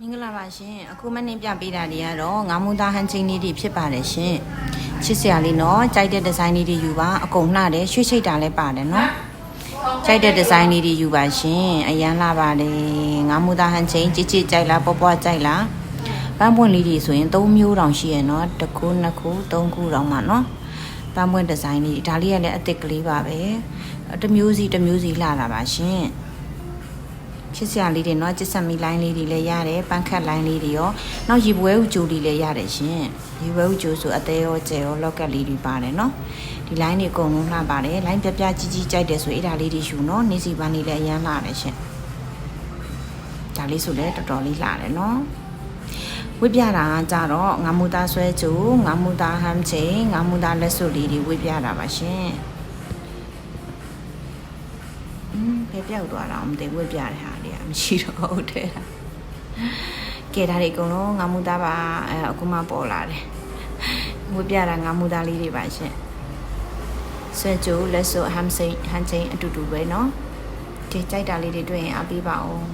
မင်္ဂလာပါရှင်အခုမနေ့ပြပေးတာတွေကတော့ငါးမူသားဟန်ချင်းလေးတွေဖြစ်ပါတယ်ရှင်ချစ်စရာလေးနော်ကြိုက်တဲ့ဒီဇိုင်းလေးတွေယူပါအကုန်လှတယ်ရွှေ့ချိတ်တာလည်းပါတယ်နော်ကြိုက်တဲ့ဒီဇိုင်းလေးတွေယူပါရှင်အရန်လှပါတယ်ငါးမူသားဟန်ချင်းကြစ်ကြစ်ကြိုက်လားပွားပွားကြိုက်လားပန်းပွင့်လေးတွေဆိုရင်၃မျိုးတောင်ရှိရနော်တစ်ခုနှစ်ခုသုံးခုတောင်မှနော်ပန်းပွင့်ဒီဇိုင်းလေးဒါလေးကလည်းအစ်စ်ကလေးပါပဲတစ်မျိုးစီတစ်မျိုးစီလှတာပါရှင် ချစ်စရာလေးတွေเนาะချစ်ဆက်မီလိုင်းလေးတွေလည်းရတယ်ပန်းခတ်လိုင်းလေးတွေရောနောက်ရီပွဲဥကြိုလေးလည်းရတယ်ရှင်ရီပွဲဥကြိုဆိုအသေးရောကျဲရောလောက်ကက်လေးတွေပါတယ်เนาะဒီလိုင်းတွေအကုန်လုံးလှပါတယ်လိုင်းပြပြကြီးကြီးကြိုက်တယ်ဆိုအဲ့ဒါလေးတွေယူเนาะနေစီပန်းလေးလည်းအရန်လှတယ်ရှင်ဒါလေးဆိုလည်းတော်တော်လေးလှတယ်เนาะဝိပြတာကကြတော့ငါမူသားဆွဲကြိုငါမူသားဟမ်ချင်းငါမူသားလက်စွပ်လေးတွေဝိပြတာပါရှင် อืมပဲပြောက်သွားတာမသိဝက်ပြတဲ့ဟာလေးကမရှိတော့ဟုတ်တယ်လားကဲဒါတွေအကုန်လုံးငါမူသားပါအဲအခုမှပေါ်လာတယ်ဝက်ပြတာငါမူသားလေးတွေပါရှင်ဆွဲကြိုးလက်စွပ်ဟမ်စိန်ဟန်ချင်းအတူတူပဲเนาะဒီကြိုက်တာလေးတွေတွေ့ရင်အားပေးပါအောင်